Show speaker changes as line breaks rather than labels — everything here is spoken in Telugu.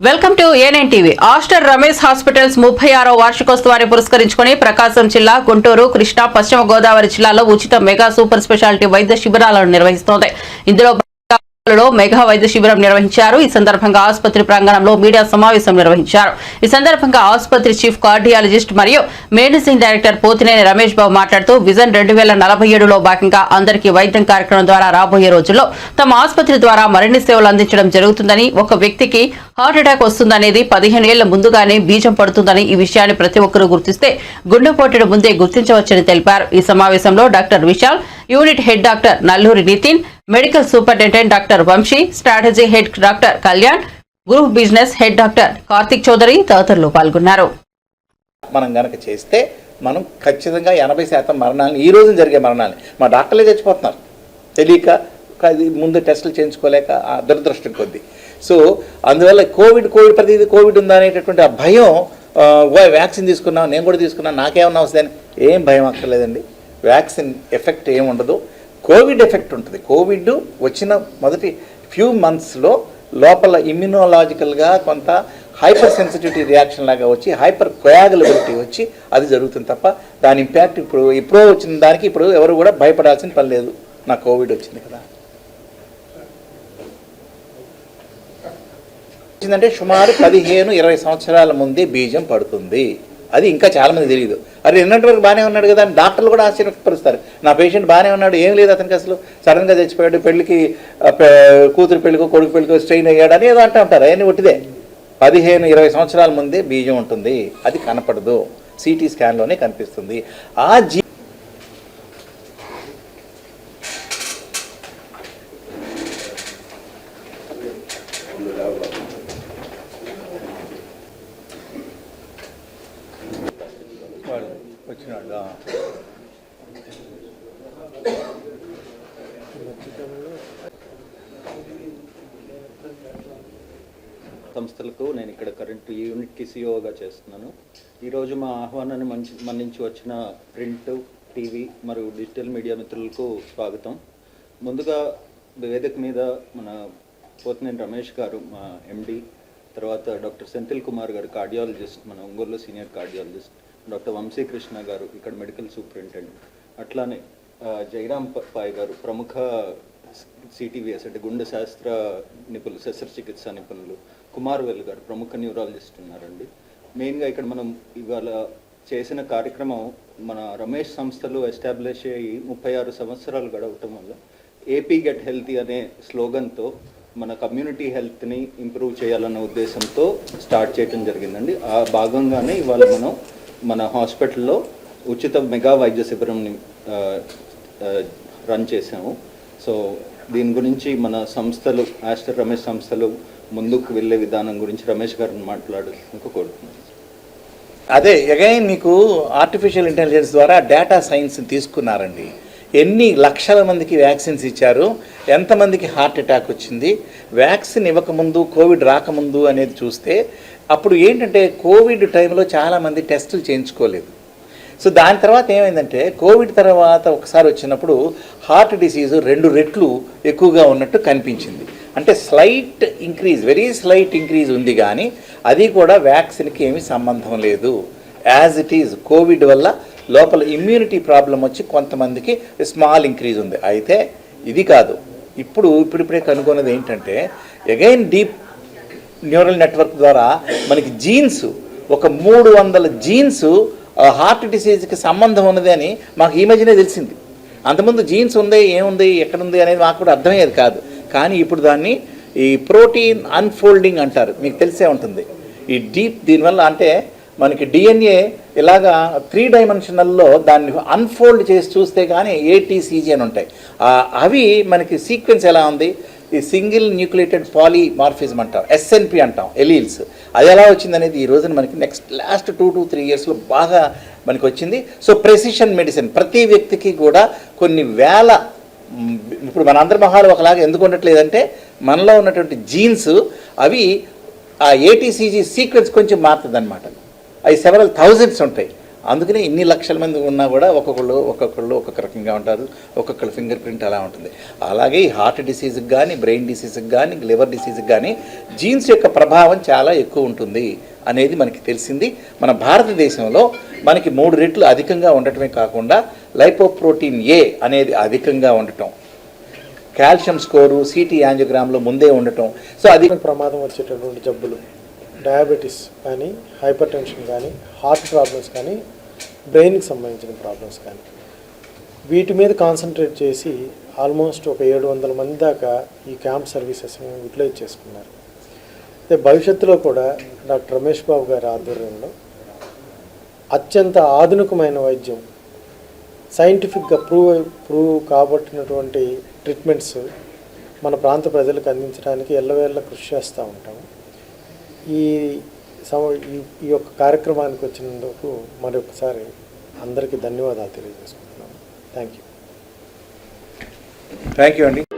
Welcome to A nine TV. Aster Ramesh hospitals ముప్పై ఆరో వార్షికోత్సవాన్ని పురస్కరించుకుని ప్రకాశం జిల్లా గుంటూరు కృష్ణా పశ్చిమ గోదావరి జిల్లాలో ఉచిత మెగా సూపర్ స్పెషాలిటీ వైద్య శిబిరాలను నిర్వహిస్తోంది. ఇందులో లో మెగా వైద్య శిబిరం నిర్వహించారు. ఈ సందర్భంగా ఆసుపత్రి ప్రాంగణంలో మీడియా సమావేశం నిర్వహించారు. ఈ సందర్భంగా ఆసుపత్రి చీఫ్ కార్డియాలజిస్ట్ మరియు మేనేజింగ్ డైరెక్టర్ పోతినేని రమేష్ బాబు మాట్లాడుతూ విజన్ రెండు వేల నలభై ఏడులో భాగంగా అందరికీ వైద్యం కార్యక్రమం ద్వారా రాబోయే రోజుల్లో తమ ఆసుపత్రి ద్వారా మరిన్ని సేవలు అందించడం జరుగుతుందని ఒక వ్యక్తికి హార్ట్ అటాక్ వస్తుందనేది పదిహేను ఏళ్ళ ముందుగానే బీజం పడుతుందని ఈ విషయాన్ని ప్రతి ఒక్కరూ గుర్తిస్తే గుండెపోటును ముందే గుర్తించవచ్చని తెలిపారు. ఈ సమావేశంలో doctor Vishal unit head doctor Nalluri Nitin medical superintendent doctor Vamsi strategy head doctor Kalyan group business head doctor Karthik Chowdary తదితరులు పాల్గొన్నారు.
మనం గనక చేస్తే మనం ఖచ్చితంగా ఎనభై శాతం మరణాలను ఈ రోజున జరిగే మరణాలని మా డాక్టర్లే చచ్చిపోతున్నారు. తెలియక అది ముందు టెస్టులు చేయించుకోలేక ఆ దురదృష్టం కొద్దీ. సో అందువల్ల కోవిడ్ కోవిడ్ ప్రతిదీ కోవిడ్ ఉందా అనేటటువంటి ఆ భయం ఓ వ్యాక్సిన్ తీసుకున్నాం నేను కూడా తీసుకున్నాను నాకేమన్నా వస్తుందని ఏం భయం అక్కర్లేదండి. వ్యాక్సిన్ ఎఫెక్ట్ ఏం ఉండదు. కోవిడ్ ఎఫెక్ట్ ఉంటుంది. కోవిడ్ వచ్చిన మొదటి ఫ్యూ మంత్స్లో లోపల ఇమ్యునోలాజికల్గా కొంత హైపర్ సెన్సిటివిటీ రియాక్షన్ లాగా వచ్చి హైపర్ కొయాగలబిలిటీ వచ్చి అది జరుగుతుంది తప్ప దాని ఇంపాక్ట్ ఇప్పుడు ఇప్పుడు వచ్చిన దానికి ఇప్పుడు ఎవరు కూడా భయపడాల్సిన పని లేదు. నా కోవిడ్ వచ్చింది కదా. వచ్చిందంటే సుమారు పదిహేను ఇరవై సంవత్సరాల ముందే బీజం పడుతుంది. అది ఇంకా చాలామంది తెలియదు అరే నిన్నటి వరకు బాగానే ఉన్నాడు కదా అని డాక్టర్లు కూడా ఆశ్చర్యపరుస్తారు. నా పేషెంట్ బాగానే ఉన్నాడు ఏం లేదు అతనికి అసలు. సడన్గా చచ్చిపోయాడు పెళ్ళికి కూతురు పెళ్ళికో కొడుకు పెళ్ళికో స్ట్రెయిన్ అయ్యాడు అని ఏదో అంటూ ఉంటారు. అవన్నీ ఒట్టిదే. పదిహేను ఇరవై సంవత్సరాల ముందే బీజం ఉంటుంది. అది కనపడదు. సిటీ స్కాన్లోనే కనిపిస్తుంది. ఆ జీ వచ్చినాడు
సంస్థలకు నేను ఇక్కడ కరెంట్ యూనిట్కి సిఇఓగా చేస్తున్నాను. ఈరోజు మా ఆహ్వానాన్ని మంచి మన్నించి వచ్చిన ప్రింట్ టీవీ మరియు డిజిటల్ మీడియా మిత్రులకు స్వాగతం. ముందుగా వేదిక మీద మన పోతినేని రమేష్ గారు మా ఎండి తర్వాత డాక్టర్ సెంతిల్ కుమార్ గారు కార్డియాలజిస్ట్ మన ఒంగోలులో సీనియర్ కార్డియాలజిస్ట్ డాక్టర్ వంశీకృష్ణ గారు ఇక్కడ మెడికల్ సూపరింటెండెంట్. అట్లానే జయరామ్ పాయ్ గారు ప్రముఖ సిటీవీఎస్ అంటే గుండె శాస్త్ర నిపుణులు శస్త్రచికిత్స నిపుణులు కుమార్ వెల్ గారు ప్రముఖ న్యూరాలజిస్ట్ ఉన్నారండి. మెయిన్గా ఇక్కడ మనం ఇవాళ చేసిన కార్యక్రమం మన రమేష్ సంస్థలు ఎస్టాబ్లిష్ అయ్యి ముప్పై ఆరు సంవత్సరాలు గడవటం వల్ల ఏపీ గెట్ హెల్తీ అనే స్లోగన్తో మన కమ్యూనిటీ హెల్త్ని ఇంప్రూవ్ చేయాలన్న ఉద్దేశంతో స్టార్ట్ చేయడం జరిగిందండి. ఆ భాగంగానే ఇవాళ మనం మన హాస్పిటల్లో ఉచిత మెగా వైద్య శిబిరంని రన్ చేసాము సో దీని గురించి మన సంస్థలు ఆస్టర్ రమేష్ సంస్థలు ముందుకు వెళ్ళే విధానం గురించి రమేష్ గారిని మాట్లాడాలని కోరుతున్నాను.
అదే అగైన్ మీకు ఆర్టిఫిషియల్ ఇంటెలిజెన్స్ ద్వారా డేటా సైన్స్ తీసుకున్నారండి. ఎన్ని లక్షల మందికి వ్యాక్సిన్స్ ఇచ్చారు? ఎంతమందికి హార్ట్ అటాక్ వచ్చింది? వ్యాక్సిన్ ఇవ్వకముందు కోవిడ్ రాకముందు అనేది చూస్తే అప్పుడు ఏంటంటే కోవిడ్ టైంలో చాలామంది టెస్టులు చేయించుకోలేదు. సో దాని తర్వాత ఏమైందంటే కోవిడ్ తర్వాత ఒకసారి వచ్చినప్పుడు హార్ట్ డిసీజ్ రెండు రెట్లు ఎక్కువగా ఉన్నట్టు కనిపించింది. అంటే slight increase very slight increase ఉంది కానీ అది కూడా వ్యాక్సిన్కి ఏమీ సంబంధం లేదు. యాజ్ ఇట్ ఈజ్ కోవిడ్ వల్ల లోపల ఇమ్యూనిటీ ప్రాబ్లం వచ్చి కొంతమందికి స్మాల్ ఇంక్రీజ్ ఉంది. అయితే ఇది కాదు. ఇప్పుడు ఇప్పుడిప్పుడే కనుగొన్నది ఏంటంటే అగైన్ డీప్ న్యూరల్ నెట్వర్క్ ద్వారా మనకి జీన్స్ ఒక మూడు వందల జీన్స్ హార్ట్ డిసీజ్కి సంబంధం ఉన్నది అని మాకు ఈ మధ్యనే తెలిసింది. అంతకుముందు జీన్స్ ఉంది ఏముంది ఎక్కడుంది అనేది మాకు కూడా అర్థమయ్యేది కాదు. కానీ ఇప్పుడు దాన్ని ఈ ప్రోటీన్ అన్ఫోల్డింగ్ అంటారు. మీకు తెలిసే ఉంటుంది. ఈ డీప్ దీనివల్ల అంటే మనకి డిఎన్ఏ ఇలాగా త్రీ డైమెన్షనల్లో దాన్ని అన్ఫోల్డ్ చేసి చూస్తే కానీ ఏటీసీజీ అని ఉంటాయి. అవి మనకి సీక్వెన్స్ ఎలా ఉంది? ఈ సింగిల్ న్యూక్లియేటెడ్ పాలీమార్ఫిజం అంటాం ఎస్ఎన్పి అంటాం ఎలీల్స్ అది ఎలా వచ్చింది అనేది ఈ రోజున మనకి next last two to three ఇయర్స్లో బాగా మనకి వచ్చింది. సో ప్రెసిషన్ మెడిసిన్ ప్రతి వ్యక్తికి కూడా కొన్ని వేల ఇప్పుడు మన అందరి మొహాలు ఒకలాగా ఎందుకు ఉండట్లేదంటే మనలో ఉన్నటువంటి జీన్స్ అవి ఆ ఏటీసీజీ సీక్వెన్స్ కొంచెం మారుతుంది అనమాట అవి సెవెరల్ థౌజండ్స్ ఉంటాయి. అందుకనే ఇన్ని లక్షల మంది ఉన్నా కూడా ఒక్కొక్కళ్ళు ఒక్కొక్కళ్ళు ఒక్కొక్క రకంగా ఉంటారు. ఒక్కొక్కళ్ళ ఫింగర్ ప్రింట్ అలా ఉంటుంది. అలాగే ఈ హార్ట్ డిసీజ్కి కానీ బ్రెయిన్ డిసీజ్కి కానీ లివర్ డిసీజ్కి కానీ జీన్స్ యొక్క ప్రభావం చాలా ఎక్కువ ఉంటుంది అనేది మనకి తెలిసింది. మన భారతదేశంలో మనకి మూడు రెట్లు అధికంగా ఉండటమే కాకుండా లైపోప్రోటీన్ ఏ అనేది అధికంగా ఉండటం. కాల్షియం స్కోరు సిటీ యాంజియోగ్రామ్లో ముందే ఉండటం. సో అది
ప్రమాదం వచ్చేటటువంటి జబ్బులు. డయాబెటీస్ కానీ హైపర్ టెన్షన్ కానీ హార్ట్ ప్రాబ్లమ్స్ కానీ బ్రెయిన్కి సంబంధించిన ప్రాబ్లమ్స్ కానీ. వీటి మీద కాన్సన్ట్రేట్ చేసి ఆల్మోస్ట్ ఒక ఏడు వందల మంది దాకా ఈ క్యాంప్ సర్వీసెస్ యూటిలైజ్ చేసుకున్నారు. అయితే భవిష్యత్తులో కూడా డాక్టర్ రమేష్ బాబు గారి ఆధ్వర్యంలో అత్యంత ఆధునికమైన వైద్యం సైంటిఫిక్గా ప్రూవ్ ప్రూవ్ కాబట్టినటువంటి ట్రీట్మెంట్స్ మన ప్రాంత ప్రజలకు అందించడానికి ఎల్లవేళ్ళ కృషి చేస్తూ ఉంటాము. ఈ- ఈ యొక్క కార్యక్రమానికి వచ్చినందుకు మరొకసారి అందరికీ ధన్యవాదాలు తెలియజేసుకుంటున్నాను. Thank you.
థ్యాంక్ యూ అండి